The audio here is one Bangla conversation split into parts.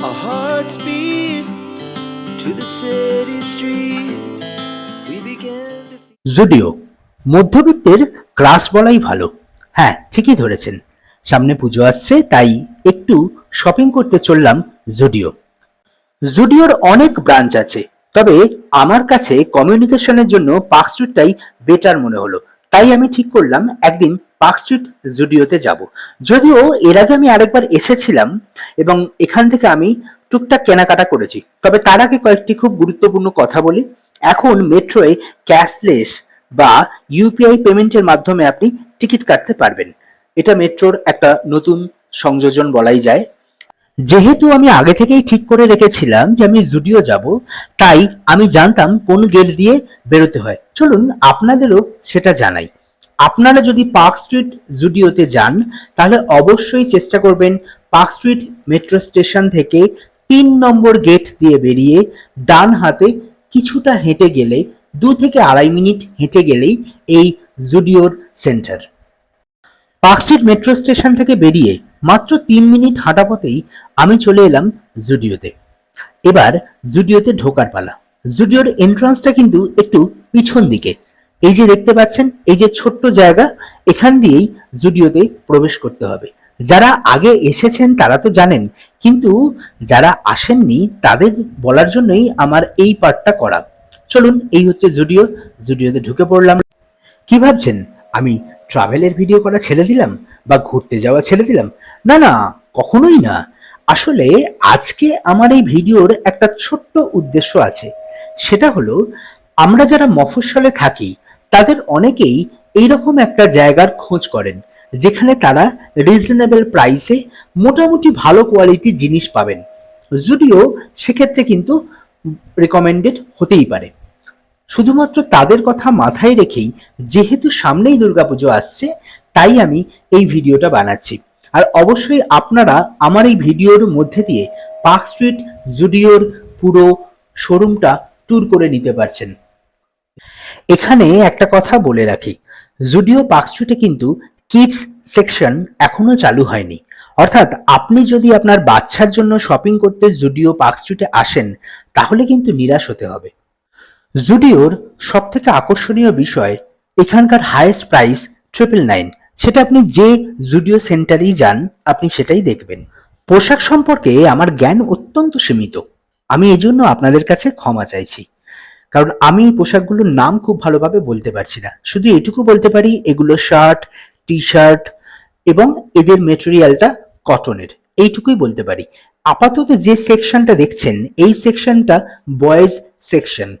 Our hearts beat to the city streets. We began to feel. মধ্যবিত্তের ক্রাশ বলাই ভালো হ্যাঁ ঠিকই ধরেছেন সামনে পুজো আসছে, তাই একটু শপিং করতে চললাম জুডিও জুডিওর অনেক ব্রাঞ্চ আছে, তবে আমার কাছে কমিউনিকেশনের জন্য পার্ক বেটার মনে হলো তাই আমি ঠিক করলাম একদিন পার্ক স্ট্রিট জুডিওতে যাব। যদিও এর আগে আমি আরেকবার এসেছিলাম এবং এখান থেকে আমি টুকটাক কেনাকাটা করেছি। তবে তার আগে কয়েকটি খুব গুরুত্বপূর্ণ কথা বলি। এখন মেট্রোয় ক্যাশলেস বা ইউপিআই পেমেন্টের মাধ্যমে আপনি টিকিট কাটতে পারবেন। এটা মেট্রোর একটা নতুন সংযোজন বলাই যায়। যেহেতু আমি আগে থেকেই ঠিক করে রেখেছিলাম যে আমি জুডিও যাব, তাই আমি জানতাম কোন গেট দিয়ে বেরোতে হয়। চলুন আপনাদেরও সেটা জানাই। আপনারা যদি পার্ক স্ট্রিট জুডিওতে যান, তাহলে অবশ্যই চেষ্টা করবেন পার্ক স্ট্রিট মেট্রো স্টেশন থেকে তিন নম্বর গেট দিয়ে বেরিয়ে ডান হাতে কিছুটা হেঁটে গেলে, দু থেকে আড়াই মিনিট হেঁটে গেলেই এই জুডিওর centre park street metro station থেকে বেরিয়ে মাত্র তিন মিনিট হাঁটা পথেই আমি চলে এলাম জুডিওতে এবার জুডিওতে ঢোকার পালা। জুডিওর এন্ট্রান্সটা কিন্তু একটু পিছন দিকে। এই যে দেখতে পাচ্ছেন, এই যে ছোট্ট জায়গা, এখান দিয়েই জুডিওতে প্রবেশ করতে হবে। যারা আগে এসেছেন, তারা তো জানেন, কিন্তু যারা আসেননি, তাদের বলার জন্যই আমার এই পার্টটা করা। চলুন, এই হচ্ছে জুডিও। জুডিওতে ঢুকে পড়লাম। কি ভাবছেন? আমি ট্রাভেলের ভিডিও করা ছেড়ে দিলাম বা ঘুরতে যাওয়া ছেড়ে দিলাম? না না, কখনোই না। আসলে আজকে আমার এই ভিডিওর একটা ছোট্ট উদ্দেশ্য আছে। সেটা হলো, আমরা যারা মফস্বলে থাকি তাদের অনেকেই এইরকম একটা জায়গার খোঁজ করেন, যেখানে তারা রিজনেবল প্রাইসে মোটামুটি ভালো কোয়ালিটির জিনিস পাবেন। যদিও সেক্ষেত্রে কিন্তু রেকমেন্ডেড হতেই পারে। শুধুমাত্র তাদের কথা মাথায় রেখেই যেহেতু সামনেই দুর্গাপুজো আসছে, তাই আমি এই ভিডিওটা বানাচ্ছি। আর অবশ্যই আপনারা আমার এই ভিডিওর মধ্যে দিয়ে পার্ক স্ট্রিট জুডিওর পুরো শোরুমটা ট্যুর করে নিতে পারছেন। এখানে একটা কথা বলে রাখি। জুডিও পার্ক স্ট্রিটে কিন্তু কিডস সেকশন এখনও চালু হয়নি। অর্থাৎ আপনি যদি আপনার বাচ্চার জন্য শপিং করতে জুডিও পার্ক স্ট্রিটে আসেন, তাহলে কিন্তু নিরাশ হতে হবে। জুডিওর সব থেকে আকর্ষণীয় বিষয়, এখানকার হাইয়েস্ট প্রাইস ট্রিপল নাইন সেটা আপনি যে জুডিও সেন্টারেই যান, আপনি সেটাই দেখবেন। পোশাক সম্পর্কে আমার জ্ঞান অত্যন্ত সীমিত। আমি এই জন্য আপনাদের কাছে ক্ষমা চাইছি। কারণ আমি এই পোশাকগুলোর নাম খুব ভালোভাবে বলতে পারছি না। শুধু এটুকু বলতে পারি, এগুলো শার্ট টি শার্ট এবং এদের মেটেরিয়ালটা কটনের। এইটুকুই বলতে পারি। আপাতত যে সেকশনটা দেখছেন, এই সেকশনটা বয়েজ সেকশন।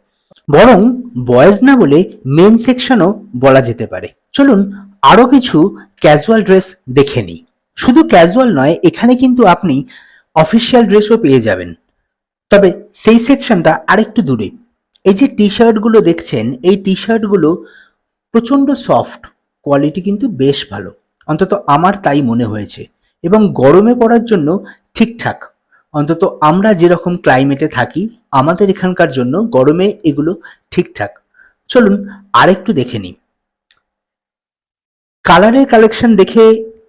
বরং বয়েজ না বলে মেন সেকশনও বলা যেতে পারে। চলুন আরও কিছু ক্যাজুয়াল ড্রেস দেখে নিই। শুধু ক্যাজুয়াল নয়, এখানে কিন্তু আপনি অফিসিয়াল ড্রেসও পেয়ে যাবেন। তবে সেই সেকশনটা আরেকটু দূরে। এই যে টি শার্টগুলো দেখছেন, এই টি শার্টগুলো প্রচণ্ড সফট কোয়ালিটি কিন্তু বেশ ভালো। অন্তত আমার তাই মনে হয়েছে। এবং গরমে পড়ার জন্য ঠিকঠাক। অন্তত আমরা যেরকম ক্লাইমেটে থাকি, আমাদের এখানকার জন্য গরমে এগুলো ঠিকঠাক। চলুন আরেকটু দেখে নিই। কালারের কালেকশন দেখে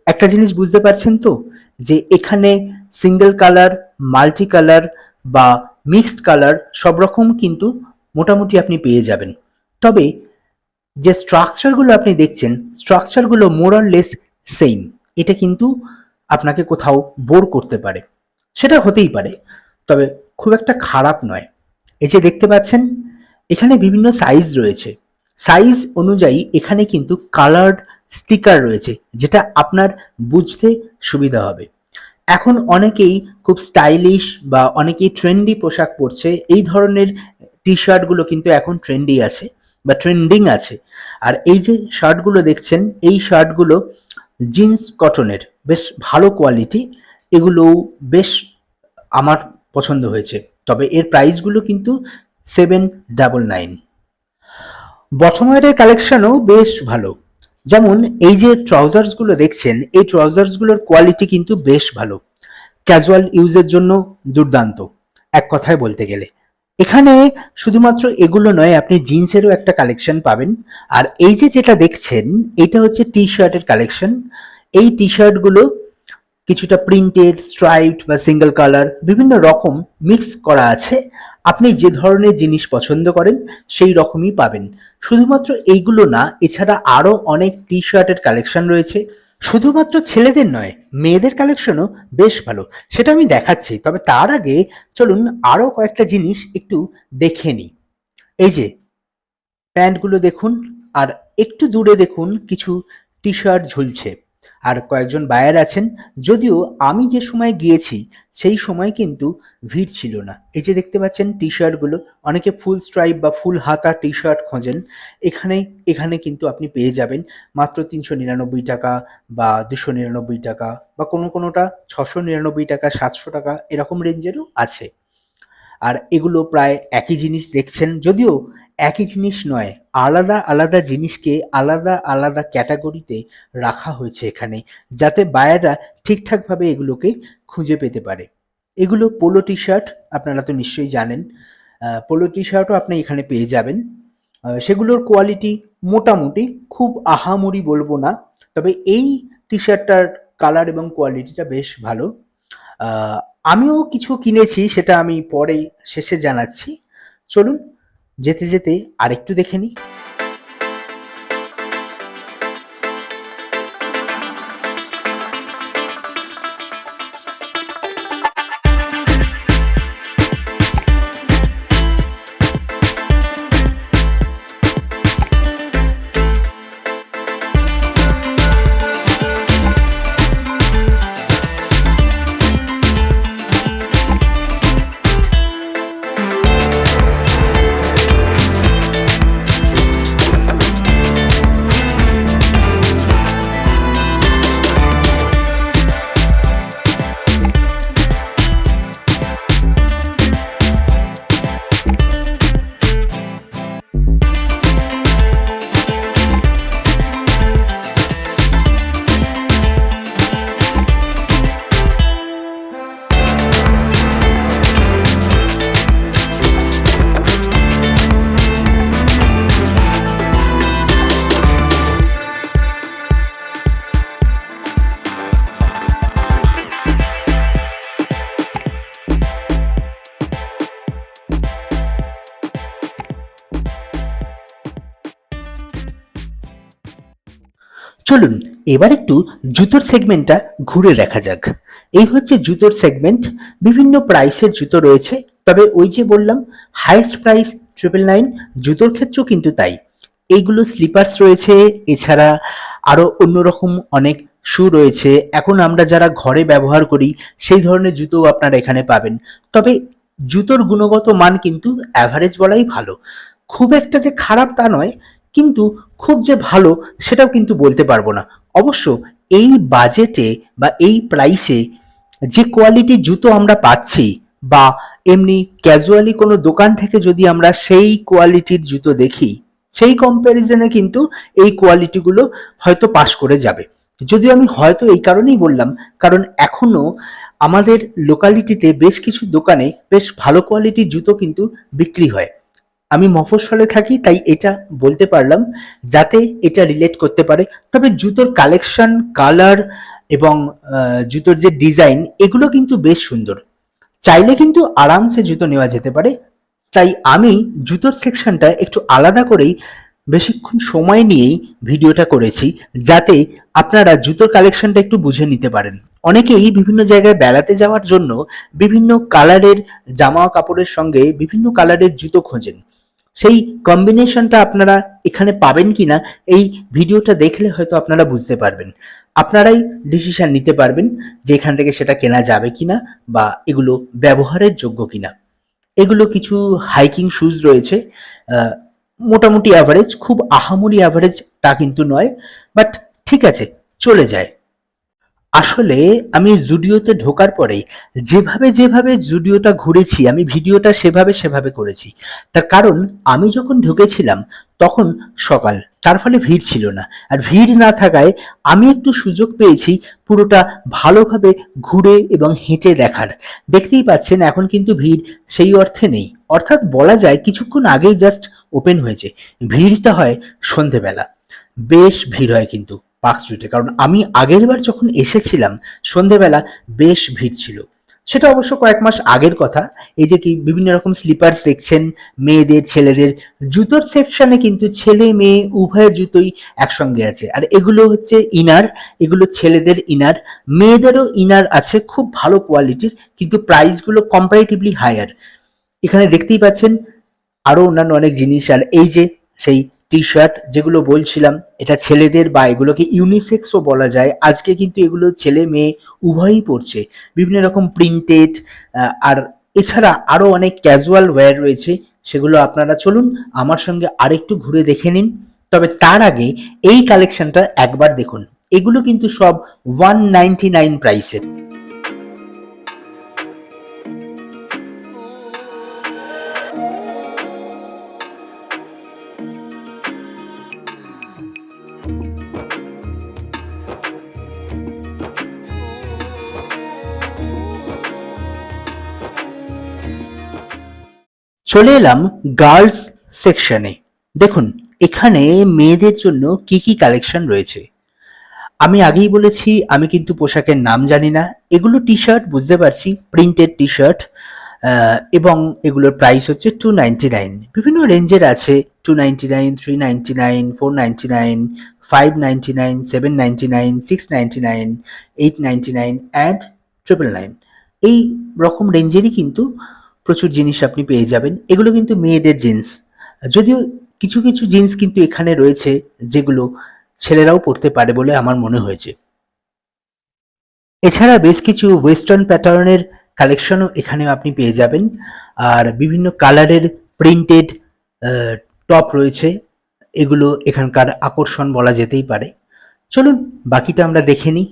একটা জিনিস বুঝতে পারছেন তো? যে এখানে সিঙ্গেল কালার মাল্টি কালার বা মিক্সড কালার সব রকম কিন্তু মোটামুটি আপনি পেয়ে যাবেন। তবে যে স্ট্রাকচারগুলো আপনি দেখছেন স্ট্রাকচারগুলো মোর লেস সেম এটা কিন্তু আপনাকে কোথাও বোর করতে পারে। সেটা হতেই পারে। তবে খুব একটা খারাপ নয়। এই যে দেখতে পাচ্ছেন, এখানে বিভিন্ন সাইজ রয়েছে। সাইজ অনুযায়ী এখানে কিন্তু কালার্ড স্টিকার রয়েছে, যেটা আপনার বুঝতে সুবিধা হবে। এখন অনেকেই খুব স্টাইলিশ বা অনেকেই ট্রেন্ডি পোশাক পরছে, এই ধরনের টি শার্টগুলো কিন্তু এখন ট্রেন্ডি আছে বা ট্রেন্ডিং আছে। আর এই যে শার্টগুলো দেখছেন, এই শার্টগুলো জিন্স কটনের বেশ ভালো কোয়ালিটি এগুলো বেশ আমার পছন্দ হয়েছে। তবে এর প্রাইসগুলো কিন্তু সেভেন ডাবল নাইন বটমওয়ারের কালেকশনও বেশ ভালো। যেমন এই যে ট্রাউজার্সগুলো দেখছেন, এই ট্রাউজার্সগুলোর কোয়ালিটি কিন্তু বেশ ভালো। ক্যাজুয়াল ইউজের জন্য দুর্দান্ত। এক কথায় বলতে গেলে। এখানে শুধুমাত্র এগুলো নয়, আপনি জিন্সেরও একটা কালেকশন পাবেন। আর এই যে যেটা দেখছেন, এটা হচ্ছে টি শার্টের কালেকশন এই টি শার্টগুলো কিছুটা প্রিন্টেড স্ট্রাইপড বা সিঙ্গেল কালার বিভিন্ন রকম মিক্স করা আছে। আপনি যে ধরনের জিনিস পছন্দ করেন, সেই রকমই পাবেন। শুধুমাত্র এইগুলো না, এছাড়া আরও অনেক টি শার্টের কালেকশন রয়েছে। শুধুমাত্র ছেলেদের নয়, মেয়েদের কালেকশনও বেশ ভালো। সেটা আমি দেখাচ্ছি, তবে তার আগে চলুন আরও কয়েকটা জিনিস একটু দেখে নিই। এই যে, প্যান্টগুলো দেখুন, আর একটু দূরে দেখুন, কিছু টি শার্ট ঝুলছে। আর কয়েকজন বায়ার আছেন, যদিও আমি যে সময় গিয়েছি, সেই সময় কিন্তু ভিড় ছিল না। এই যে দেখতে পাচ্ছেন টি শার্টগুলো অনেকে ফুল স্ট্রাইপ বা ফুল হাতা টি শার্ট খোঁজেন। এখানে এখানে কিন্তু আপনি পেয়ে যাবেন মাত্র তিনশো নিরানব্বই টাকা বা দুশো নিরানব্বই টাকা বা কোনো কোনোটা ছশো নিরানব্বই টাকা, সাতশো টাকা, এরকম রেঞ্জেরও আছে। আর এগুলো প্রায় একই জিনিস দেখছেন, যদিও একই জিনিস নয়, আলাদা আলাদা জিনিসকে আলাদা আলাদা ক্যাটাগরিতে রাখা হয়েছে এখানে, যাতে বায়াররা ঠিকঠাকভাবে এগুলোকে খুঁজে পেতে পারে। এগুলো পোলো টি শার্ট আপনারা তো নিশ্চয়ই জানেন। পোলো টি শার্টও আপনি এখানে পেয়ে যাবেন। সেগুলোর কোয়ালিটি মোটামুটি খুব আহামরি বলব না, তবে এই টি শার্টটার কালার এবং কোয়ালিটিটা বেশ ভালো। আমিও কিছু কিনেছি, সেটা আমি পরে শেষে জানাচ্ছি। চলুন যেতে যেতে আরেকটু দেখে নিই। চলুন, এবার একটু জুতোর সেগমেন্টটা ঘুরে দেখা যাক। এই হচ্ছে জুতোর সেগমেন্ট বিভিন্ন প্রাইসের জুতো রয়েছে, তবে ওই যে বললাম হাইস্ট প্রাইস ট্রিপল নাইন জুতোর ক্ষেত্রেও কিন্তু তাই। এইগুলো স্লিপার্স রয়েছে, এছাড়া আরও অন্যরকম অনেক শু রয়েছে। এখন আমরা যারা ঘরে ব্যবহার করি, সেই ধরনের জুতো আপনারা এখানে পাবেন। তবে জুতোর গুণগত মান কিন্তু অ্যাভারেজ বলাই ভালো। খুব একটা যে খারাপ তা নয় কিন্তু খুব যে ভালো সেটাও কিন্তু বলতে পারব না। অবশ্য এই বাজেটে বা এই প্রাইসে যে কোয়ালিটির জুতো আমরা পাচ্ছি বা এমনি ক্যাজুয়ালি কোনো দোকান থেকে যদি আমরা সেই কোয়ালিটির জুতো দেখি, সেই কম্প্যারিজনে কিন্তু এই কোয়ালিটিগুলো হয়তো পাশ করে যাবে। যদিও আমি হয়তো এই কারণেই বললাম, কারণ এখনও আমাদের লোকালিটিতে বেশ কিছু দোকানে বেশ ভালো কোয়ালিটির জুতো কিন্তু বিক্রি হয়। আমি মফস্বলে থাকি, তাই এটা বলতে পারলাম, যাতে এটা রিলেট করতে পারে। তবে জুতোর কালেকশন কালার এবং জুতোর যে ডিজাইন এগুলো কিন্তু বেশ সুন্দর। চাইলে কিন্তু আরামসে জুতো নেওয়া যেতে পারে। তাই আমি জুতোর সেকশনটা একটু আলাদা করেই বেশিক্ষণ সময় নিয়েই ভিডিওটা করেছি, যাতে আপনারা জুতোর কালেকশনটা একটু বুঝে নিতে পারেন। অনেকেই বিভিন্ন জায়গায় বেড়াতে যাওয়ার জন্য বিভিন্ন কালারের জামা কাপড়ের সঙ্গে বিভিন্ন কালারের জুতো খোঁজেন। সেই কম্বিনেশনটা আপনারা এখানে পাবেন কিনা, এই ভিডিওটা দেখলে হয়তো আপনারা বুঝতে পারবেন। আপনারাই ডিসিশন নিতে পারবেন যে এখান থেকে সেটা কেনা যাবে কিনা বা এগুলো ব্যবহারের যোগ্য কিনা। এগুলো কিছু হাইকিং শুজ রয়েছে। মোটামুটি অ্যাভারেজ খুব আহামরি অ্যাভারেজ তা কিন্তু নয় বাট ঠিক আছে, চলে যায়। আসলে আমি জুডিওতে ঢোকার পরে যেভাবে যেভাবে জুডিওটা ঘুরেছি, আমি ভিডিওটা সেভাবে সেভাবে করেছি। তার কারণ আমি যখন ঢুকেছিলাম, তখন সকাল, তার ফলে ভিড় ছিল না। আর ভিড় না থাকায় আমি একটু সুযোগ পেয়েছি পুরোটা ভালোভাবে ঘুরে এবং হেঁটে দেখার। দেখতেই পাচ্ছেন, এখন কিন্তু ভিড় সেই অর্থে নেই। অর্থাৎ বলা যায় কিছুক্ষণ আগেই জাস্ট ওপেন হয়েছে। ভিড়টা হয় সন্ধেবেলা। বেশ ভিড় হয় কিন্তু। পার্ক স্ট্রিটে। কারণ আমি আগের বার যখন এসেছিলাম, সন্ধেবেলা বেশ ভিড় ছিল। সেটা অবশ্য কয়েক মাস আগের কথা। এই যে কি বিভিন্ন রকম স্লিপার্স দেখছেন, মেয়েদের, ছেলেদের, জুতোর সেকশনে কিন্তু ছেলে, মেয়ে, উভয়ের জুতোই একসঙ্গে আছে। আর এগুলো হচ্ছে ইনার এগুলো ছেলেদের ইনার মেয়েদেরও ইনার আছে খুব ভালো কোয়ালিটির কিন্তু প্রাইসগুলো কম্পারেটিভলি হায়ার এখানে দেখতেই পাচ্ছেন আরও অন্যান্য অনেক জিনিস। আর এই যে সেই টি শার্ট যেগুলো বলছিলাম, এটা ছেলেদের বা এগুলোকে ইউনিসেক্সও বলা যায়। আজকে কিন্তু এগুলো ছেলে মেয়ে উভয়ই পড়ছে বিভিন্ন রকম প্রিন্টেড আর এছাড়া আরও অনেক ক্যাজুয়াল ওয়্যার রয়েছে। সেগুলো আপনারা চলুন আমার সঙ্গে আরেকটু ঘুরে দেখে নিন। তবে তার আগে এই কালেকশনটা একবার দেখুন। এগুলো কিন্তু সব ওয়ান নাইনটি নাইন প্রাইসের চলে এলাম গার্লস সেকশনে দেখুন, এখানে মেয়েদের জন্য কি কি কালেকশন রয়েছে। আমি আগেই বলেছি, আমি কিন্তু পোশাকের নাম জানি না। এগুলো টি শার্ট বুঝতে পারছি প্রিন্টেড টি শার্ট এবং এগুলোর প্রাইস হচ্ছে টু নাইনটি নাইন বিভিন্ন রেঞ্জের আছে two ninety nine three ninety nine four ninety nine five ninety nine seven ninety nine six ninety nine eight ninety nine and triple nine এই রকম রেঞ্জেরই কিন্তু প্রচুর জিনিস আপনি পেয়ে যাবেন। এগুলো কিন্তু মেয়েদের জিন্স যদিও কিছু কিছু জিন্স কিন্তু এখানে রয়েছে যেগুলো ছেলেরাও পরতে পারে বলে আমার মনে হয়েছে। এছাড়া বেশ কিছু ওয়েস্টার্ন প্যাটার্নের কালেকশনও এখানে আপনি পেয়ে যাবেন। আর বিভিন্ন কালারের প্রিন্টেড টপ রয়েছে। এগুলো এখানকার আকর্ষণ বলা যেতেই পারে। চলুন, বাকিটা আমরা দেখে নিই।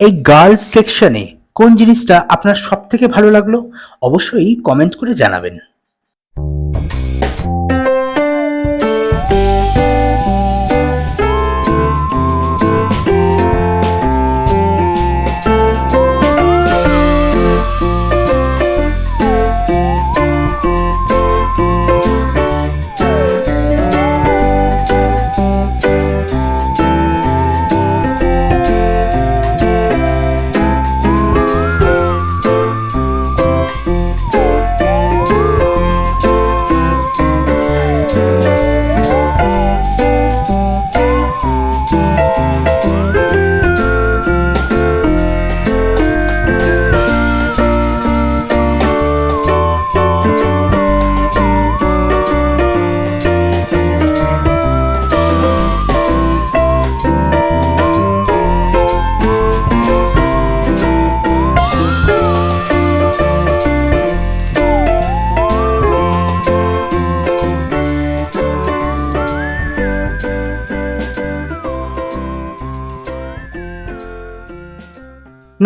এই গার্লস সেকশনে কোন জিনিসটা আপনার সব থেকে ভালো লাগল? অবশ্যই কমেন্ট করে জানাবেন।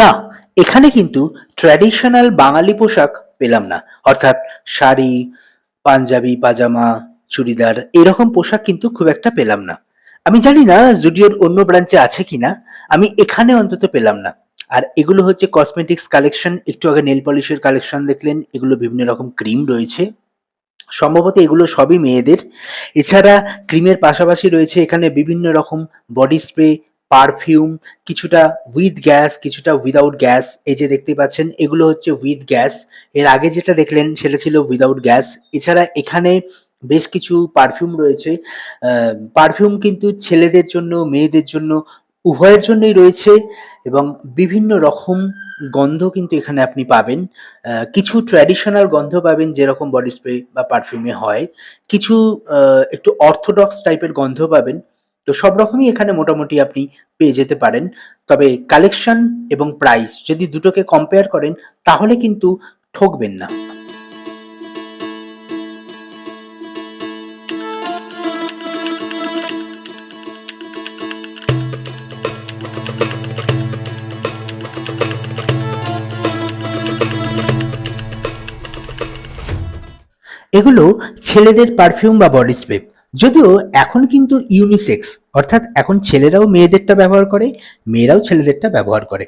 না, এখানে কিন্তু ট্র্যাডিশনাল বাঙালি পোশাক পেলাম না। অর্থাৎ শাড়ি, পাঞ্জাবি, পাজামা, চুড়িদার এরকম পোশাক কিন্তু খুব একটা পেলাম না। আমি জানি না জুডিওর অন্য ব্রাঞ্চে আছে কিনা, আমি এখানে অন্তত পেলাম না। আর এগুলো হচ্ছে কসমেটিক্স কালেকশন একটু আগে নেল পলিশের কালেকশন দেখলেন, এগুলো বিভিন্ন রকম ক্রিম রয়েছে। সম্ভবত এগুলো সবই মেয়েদের। এছাড়া ক্রিমের পাশাপাশি রয়েছে এখানে বিভিন্ন রকম বডি স্প্রে পারফিউম কিছুটা উইথ গ্যাস কিছুটা উইদাউট গ্যাস এই যে দেখতে পাচ্ছেন, এগুলো হচ্ছে উইথ গ্যাস এর আগে যেটা দেখলেন, সেটা ছিল উইদাউট গ্যাস এছাড়া এখানে বেশ কিছু পারফিউম রয়েছে। পারফিউম কিন্তু ছেলেদের জন্য, মেয়েদের জন্য উভয়ের জন্যই রয়েছে এবং বিভিন্ন রকম গন্ধ কিন্তু এখানে আপনি পাবেন। কিছু ট্র্যাডিশনাল গন্ধ পাবেন যেরকম বডি স্প্রে বা পারফিউমে হয়। কিছু একটু অর্থোডক্স টাইপের গন্ধ পাবেন। তো সব রকমই এখানে মোটামুটি আপনি পেয়ে যেতে পারেন। তবে কালেকশন এবং প্রাইস যদি দুটোকে কম্পেয়ার করেন, তাহলে কিন্তু ঠকবেন না। এগুলো ছেলেদের পারফিউম বা বডি স্প্রে যদিও এখন কিন্তু ইউনিসেক্স অর্থাৎ এখন ছেলেরাও মেয়েদেরটা ব্যবহার করে, মেয়েরাও ছেলেদেরটা ব্যবহার করে।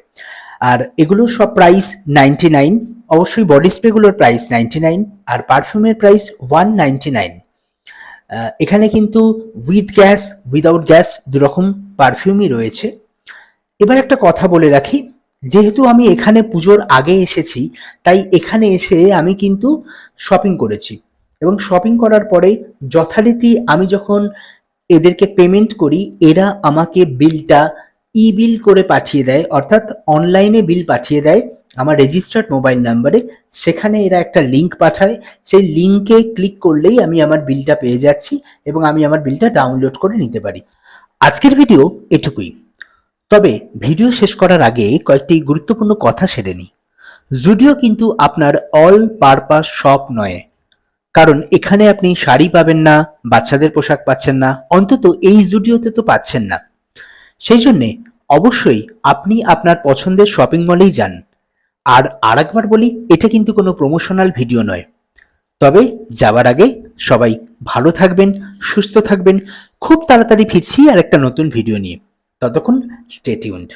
আর এগুলো সব প্রাইস নাইনটি নাইন অবশ্যই বডি স্প্রেগুলোর প্রাইস নাইনটি নাইন আর পারফিউমের প্রাইস ওয়ান নাইনটি নাইন এখানে কিন্তু উইথ গ্যাস উইদাউট গ্যাস দুরকম পারফিউমই রয়েছে। এবার একটা কথা বলে রাখি, যেহেতু আমি এখানে পুজোর আগে এসেছি, তাই এখানে এসে আমি কিন্তু শপিং করেছি। এবং শপিং করার পরে যথারীতি আমি যখন এদেরকে পেমেন্ট করি, এরা আমাকে বিলটা ই বিল করে পাঠিয়ে দেয়, অর্থাৎ অনলাইনে বিল পাঠিয়ে দেয় আমার রেজিস্টার্ড মোবাইল নাম্বারে সেখানে এরা একটা লিংক পাঠায়, সেই লিংকে ক্লিক করলেই আমি আমার বিলটা পেয়ে যাচ্ছি এবং আমি আমার বিলটা ডাউনলোড করে নিতে পারি। আজকের ভিডিও এটুকুই। তবে ভিডিও শেষ করার আগে কয়েকটি গুরুত্বপূর্ণ কথা সেরে নিই। জুডিও কিন্তু আপনার অল পারপাস শপ নয়। কারণ এখানে আপনি শাড়ি পাবেন না, বাচ্চাদের পোশাক পাচ্ছেন না, অন্তত এই জুডিওতে তো পাচ্ছেন না। সেই জন্যে অবশ্যই আপনি আপনার পছন্দের শপিং মলেই যান। আর আরেকবার বলি, এটা কিন্তু কোনো প্রমোশনাল ভিডিও নয়। তবে যাওয়ার আগে সবাই ভালো থাকবেন, সুস্থ থাকবেন। খুব তাড়াতাড়ি ফিরছি আর একটা নতুন ভিডিও নিয়ে। ততক্ষণ স্টে টিউনড